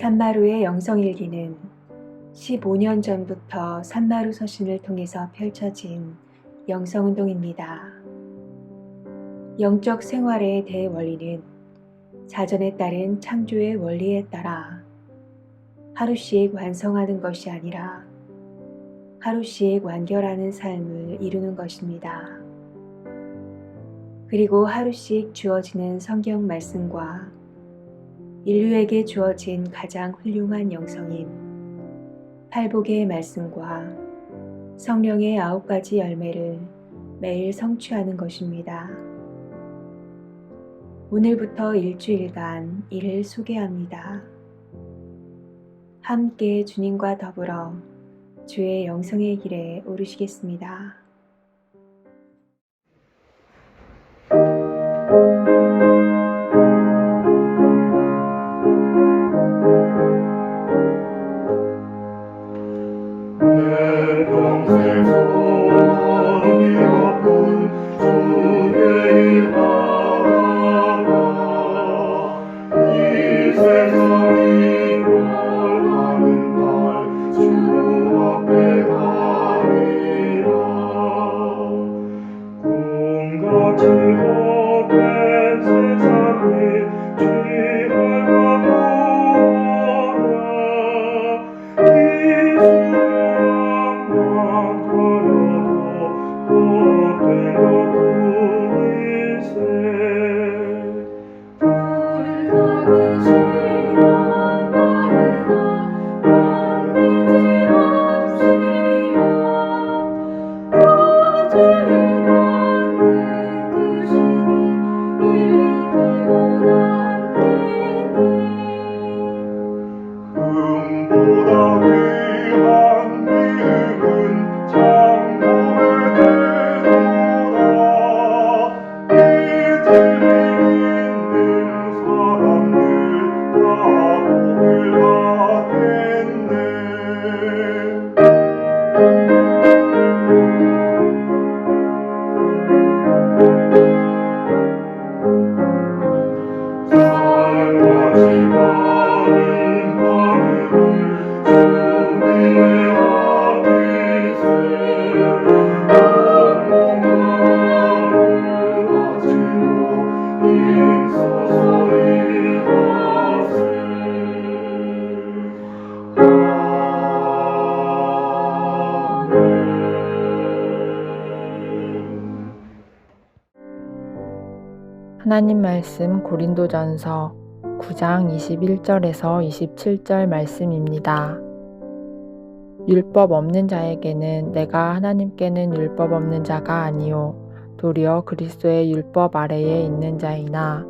산마루의 영성일기는 15년 전부터 산마루 서신을 통해서 펼쳐진 영성운동입니다. 영적 생활의 대원리는 자전에 따른 창조의 원리에 따라 하루씩 완성하는 것이 아니라 하루씩 완결하는 삶을 이루는 것입니다. 그리고 하루씩 주어지는 성경 말씀과 인류에게 주어진 가장 훌륭한 영성인 팔복의 말씀과 성령의 아홉 가지 열매를 매일 성취하는 것입니다. 오늘부터 일주일간 이를 소개합니다. 함께 주님과 더불어 주의 영성의 길에 오르시겠습니다. 이진 하나님 말씀 고린도전서 9장 21절에서 27절 말씀입니다. 율법 없는 자에게는 내가 하나님께는 율법 없는 자가 아니요 도리어 그리스도의 율법 아래에 있는 자이나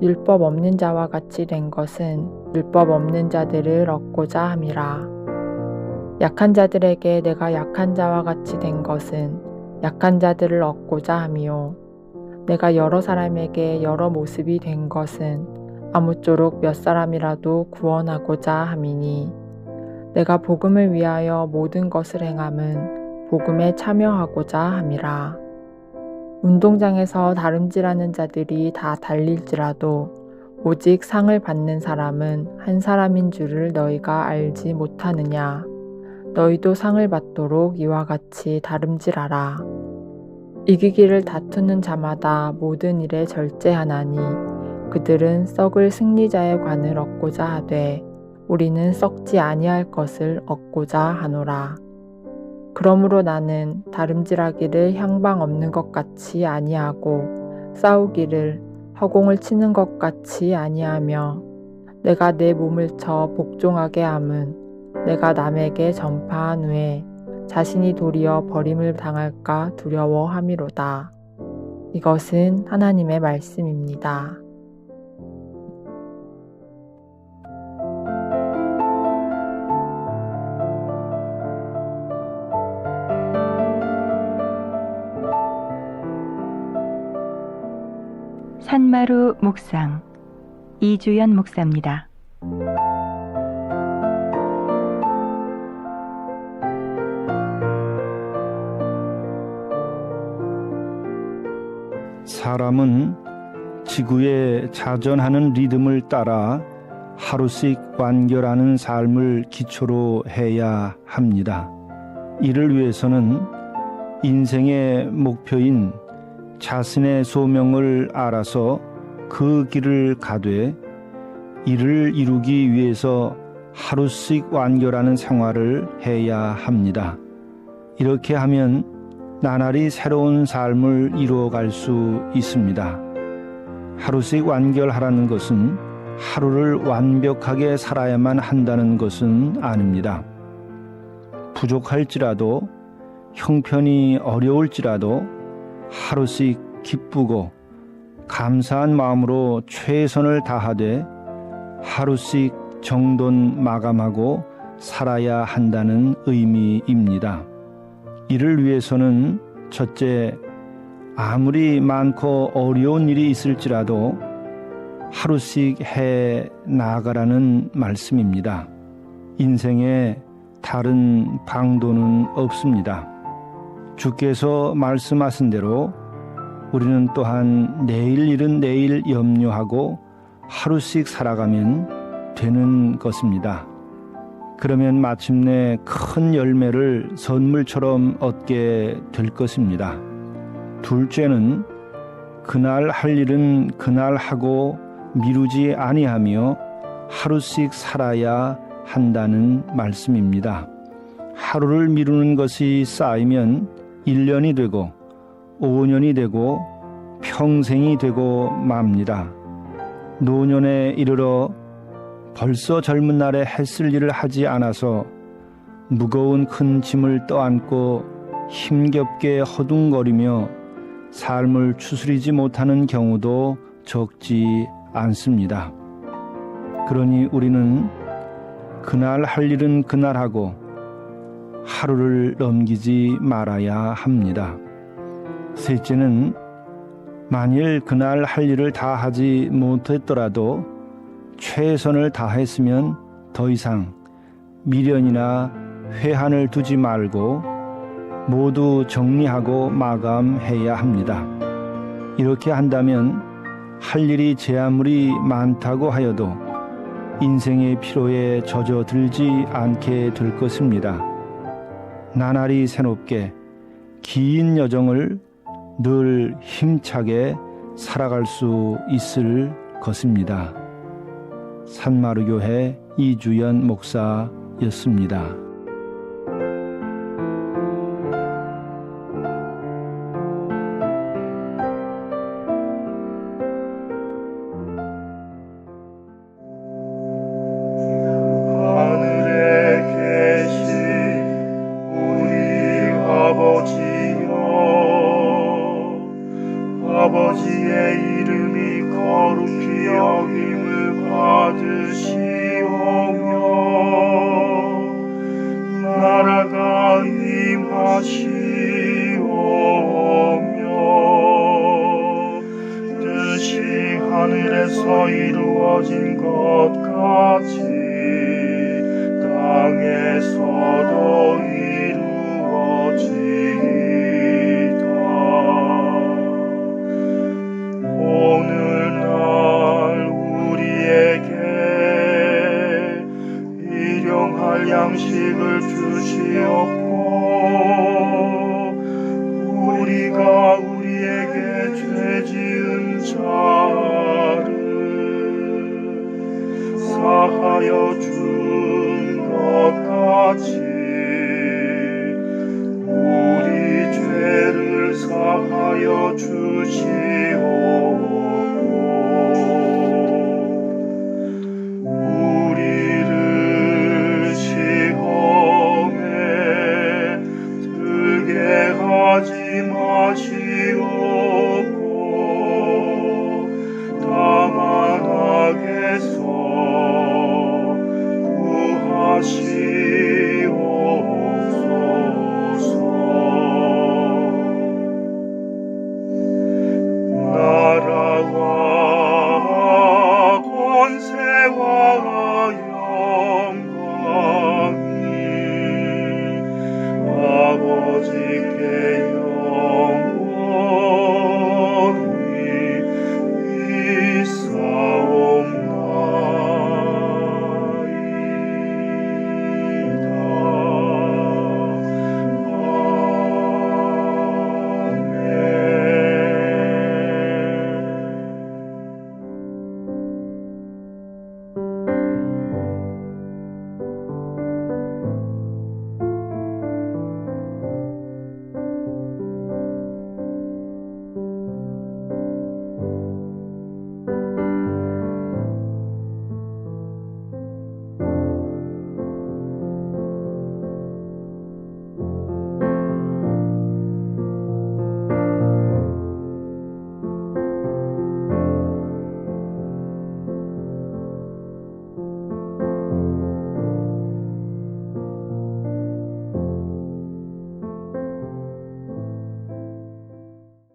율법 없는 자와 같이 된 것은 율법 없는 자들을 얻고자 함이라. 약한 자들에게 내가 약한 자와 같이 된 것은 약한 자들을 얻고자 함이요 내가 여러 사람에게 여러 모습이 된 것은 아무쪼록 몇 사람이라도 구원하고자 함이니 내가 복음을 위하여 모든 것을 행함은 복음에 참여하고자 함이라. 운동장에서 다름질하는 자들이 다 달릴지라도 오직 상을 받는 사람은 한 사람인 줄을 너희가 알지 못하느냐. 너희도 상을 받도록 이와 같이 다름질하라 이기기를 다투는 자마다 모든 일에 절제하나니 그들은 썩을 승리자의 관을 얻고자 하되 우리는 썩지 아니할 것을 얻고자 하노라. 그러므로 나는 다름질하기를 향방 없는 것 같이 아니하고 싸우기를 허공을 치는 것 같이 아니하며 내가 내 몸을 쳐 복종하게 함은 내가 남에게 전파한 후에 자신이 도리어 버림을 당할까 두려워함이로다. 이것은 하나님의 말씀입니다. 산마루 묵상 이주연 목사입니다. 사람은 지구에 자전하는 리듬을 따라 하루씩 완결하는 삶을 기초로 해야 합니다. 이를 위해서는 인생의 목표인 자신의 소명을 알아서 그 길을 가되 이를 이루기 위해서 하루씩 완결하는 생활을 해야 합니다. 이렇게 하면 나날이 새로운 삶을 이루어갈 수 있습니다. 하루씩 완결하라는 것은 하루를 완벽하게 살아야만 한다는 것은 아닙니다. 부족할지라도 형편이 어려울지라도 하루씩 기쁘고 감사한 마음으로 최선을 다하되 하루씩 정돈 마감하고 살아야 한다는 의미입니다. 이를 위해서는 첫째, 아무리 많고 어려운 일이 있을지라도 하루씩 해 나가라는 말씀입니다. 인생에 다른 방도는 없습니다. 주께서 말씀하신 대로 우리는 또한 내일 일은 내일 염려하고 하루씩 살아가면 되는 것입니다. 그러면 마침내 큰 열매를 선물처럼 얻게 될 것입니다. 둘째는 그날 할 일은 그날 하고 미루지 아니하며 하루씩 살아야 한다는 말씀입니다. 하루를 미루는 것이 쌓이면 1년이 되고 5년이 되고 평생이 되고 맙니다. 노년에 이르러 벌써 젊은 날에 했을 일을 하지 않아서 무거운 큰 짐을 떠안고 힘겹게 허둥거리며 삶을 추스리지 못하는 경우도 적지 않습니다. 그러니 우리는 그날 할 일은 그날 하고 하루를 넘기지 말아야 합니다. 셋째는 만일 그날 할 일을 다 하지 못했더라도 최선을 다했으면 더 이상 미련이나 회한을 두지 말고 모두 정리하고 마감해야 합니다. 이렇게 한다면 할 일이 제 아무리 많다고 하여도 인생의 피로에 젖어들지 않게 될 것입니다. 나날이 새롭게 긴 여정을 늘 힘차게 살아갈 수 있을 것입니다. 산마루교회 이주연 목사였습니다. 아버지의 이름이 거룩히 여김을 받으시오며 나라가 임하시오며 뜻이 하늘에서 이루어진 것 같이 땅에서도 이루어지 양식을 주시옵고 우리가 우리에게 죄 지은 자를 사하여 준 것 같이 우리 죄를 사하여 주시오 sing.